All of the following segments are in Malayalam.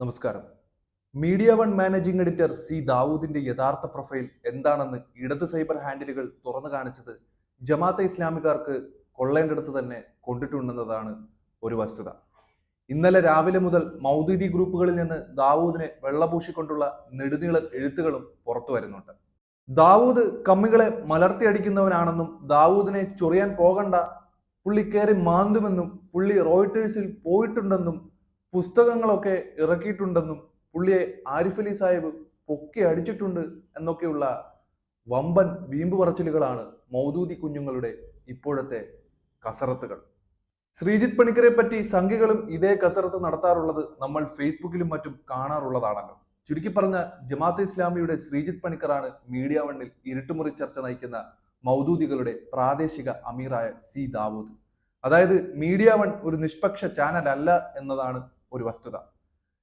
നമസ്കാരം. Media One managing editor C ദാവൂദിന്റെ യഥാർത്ഥ പ്രൊഫൈൽ എന്താണെന്ന് ഇടത് സൈബർ ഹാൻഡിലുകൾ തുറന്നു കാണിച്ചത് ജമാഅത്തെ ഇസ്ലാമിക്കാർക്ക് കൊള്ളേണ്ടടുത്ത് തന്നെ കൊണ്ടിട്ടുണ്ടെന്നതാണ് ഒരു വസ്തുത. ഇന്നലെ രാവിലെ മുതൽ മൗദീദി ഗ്രൂപ്പുകളിൽ നിന്ന് ദാവൂദിനെ വെള്ളപൂശിക്കൊണ്ടുള്ള നെടുനീളൻ എഴുത്തുകളും പുറത്തു വരുന്നുണ്ട്. ദാവൂദ് കമ്മികളെ മലർത്തിയടിക്കുന്നവനാണെന്നും ദാവൂദിനെ ചൊറിയാൻ പോകണ്ട പുള്ളി കയറി മാന്തുമെന്നും പുള്ളി റോയിട്ടേഴ്സിൽ പോയിട്ടുണ്ടെന്നും പുസ്തകങ്ങളൊക്കെ ഇറക്കിയിട്ടുണ്ടെന്നും പുള്ളിയെ ആരിഫ് അലി സാഹിബ് പൊക്കി അടിച്ചിട്ടുണ്ട് എന്നൊക്കെയുള്ള വമ്പൻ വീമ്പ് പറച്ചിലുകളാണ് മൗദൂദി കുഞ്ഞുങ്ങളുടെ ഇപ്പോഴത്തെ കസറത്തുകൾ ശ്രീജിത് പണിക്കരെ പറ്റി സംഖ്യകളും ഇതേ കസറത്ത് നടത്താറുള്ളത് നമ്മൾ ഫേസ്ബുക്കിലും മറ്റും കാണാറുള്ളതാണല്ലോ. ചുരുക്കി പറഞ്ഞ ജമാഅത്ത് ഇസ്ലാമിയുടെ ശ്രീജിത് പണിക്കറാണ് മീഡിയ വണ്ണിൽ ഇരുട്ടുമുറി ചർച്ച നയിക്കുന്ന മൗദൂദികളുടെ പ്രാദേശിക അമീറായ സി ദാവൂദ്. അതായത് മീഡിയ വൺ ഒരു നിഷ്പക്ഷ ചാനൽ അല്ല എന്നതാണ് ഒരു വസ്തുത.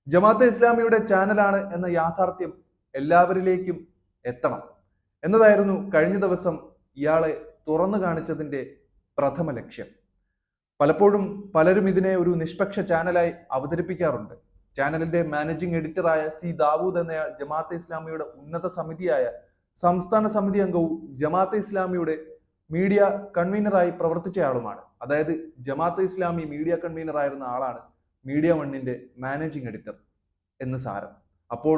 ജമാഅത്തെ ഇസ്ലാമിയുടെ ചാനലാണ് എന്ന യാഥാർത്ഥ്യം എല്ലാവരിലേക്കും എത്തണം. എന്നതായിരുന്നു കഴിഞ്ഞ ദിവസം ഇയാളെ തുറന്നു കാണിച്ചതിന്റെ പ്രഥമ ലക്ഷ്യം. പലപ്പോഴും പലരും ഇതിനെ ഒരു നിഷ്പക്ഷ ചാനലായി അവതരിപ്പിക്കാറുണ്ട്. ചാനലിന്റെ മാനേജിംഗ് എഡിറ്ററായ സി ദാവൂദ് എന്ന ജമാഅത്തെ ഇസ്ലാമിയുടെ ഉന്നത സമിതിയായ സംസ്ഥാന സമിതി അംഗവും ജമാഅത്തെ ഇസ്ലാമിയുടെ മീഡിയ കൺവീനറായി പ്രവർത്തിച്ചയാളുമാണ്. അതായത് ജമാഅത്തെ ഇസ്ലാമി മീഡിയ കൺവീനർ ആയിരുന്ന ആളാണ് മീഡിയ വണ്ണിന്റെ മാനേജിംഗ് എഡിറ്റർ എന്ന് സാരം. അപ്പോൾ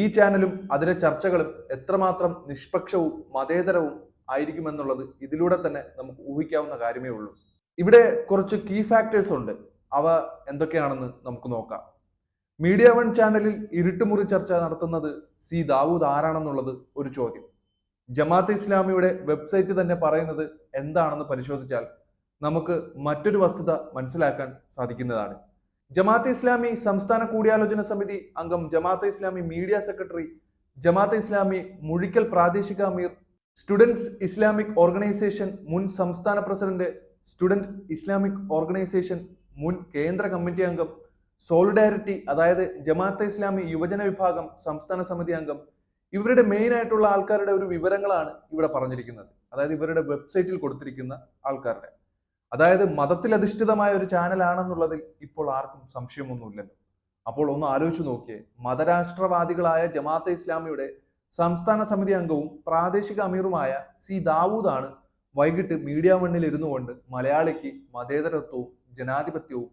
ഈ ചാനലും അതിലെ ചർച്ചകളും എത്രമാത്രം നിഷ്പക്ഷവും മതേതരവും ആയിരിക്കുമെന്നുള്ളത് ഇതിലൂടെ തന്നെ നമുക്ക് ഊഹിക്കാവുന്ന കാര്യമേ ഉള്ളൂ. ഇവിടെ കുറച്ച് കീ ഫാക്ടേഴ്സ് ഉണ്ട്. അവ എന്തൊക്കെയാണെന്ന് നമുക്ക് നോക്കാം. മീഡിയ വൺ ചാനലിൽ ഇരുട്ടുമുറി ചർച്ച നടത്തുന്നത് സി ദാവൂദ് ആരാണെന്നുള്ളത് ഒരു ചോദ്യം. ജമാഅത്ത് ഇസ്ലാമിയുടെ വെബ്സൈറ്റ് തന്നെ പറയുന്നത് എന്താണെന്ന് പരിശോധിച്ചാൽ നമുക്ക് മറ്റൊരു വസ്തുത മനസ്സിലാക്കാൻ സാധിക്കുന്നതാണ്. ജമാഅത്ത് ഇസ്ലാമി സംസ്ഥാന കൂടിയാലോചന സമിതി അംഗം ജമാഅത്ത് ഇസ്ലാമി മീഡിയ സെക്രട്ടറി ജമാഅത്ത് ഇസ്ലാമി മുഴിക്കൽ പ്രാദേശിക അമീർ സ്റ്റുഡൻസ് ഇസ്ലാമിക് ഓർഗനൈസേഷൻ മുൻ സംസ്ഥാന പ്രസിഡന്റ് സ്റ്റുഡന്റ് ഇസ്ലാമിക് ഓർഗനൈസേഷൻ മുൻ കേന്ദ്ര കമ്മിറ്റി അംഗം സോളിഡാരിറ്റി അതായത് ജമാഅത്തെ ഇസ്ലാമി യുവജന വിഭാഗം സംസ്ഥാന സമിതി അംഗം ഇവരുടെ മെയിൻ ആയിട്ടുള്ള ആൾക്കാരുടെ ഒരു വിവരങ്ങളാണ് ഇവിടെ പറഞ്ഞിരിക്കുന്നത്. അതായത് ഇവരുടെ വെബ്സൈറ്റിൽ കൊടുത്തിരിക്കുന്ന ആൾക്കാരുടെ. അതായത് മതത്തിൽ അധിഷ്ഠിതമായ ഒരു ചാനലാണെന്നുള്ളതിൽ ഇപ്പോൾ ആർക്കും സംശയമൊന്നുമില്ലല്ലോ. അപ്പോൾ ഒന്ന് ആലോചിച്ചു നോക്കിയേ. മതരാഷ്ട്രവാദികളായ ജമാഅത്തെ ഇസ്ലാമിയുടെ സംസ്ഥാന സമിതി അംഗവും പ്രാദേശിക അമീറുമായ സി ദാവൂദാണ് വൈകിട്ട് മീഡിയ മണ്ണിൽ ഇരുന്നു കൊണ്ട് മലയാളിക്ക് മതേതരത്വവും ജനാധിപത്യവും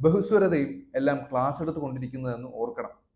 ബഹുസ്വരതയും എല്ലാം ക്ലാസ് എടുത്തുകൊണ്ടിരിക്കുന്നതെന്ന് ഓർക്കണം.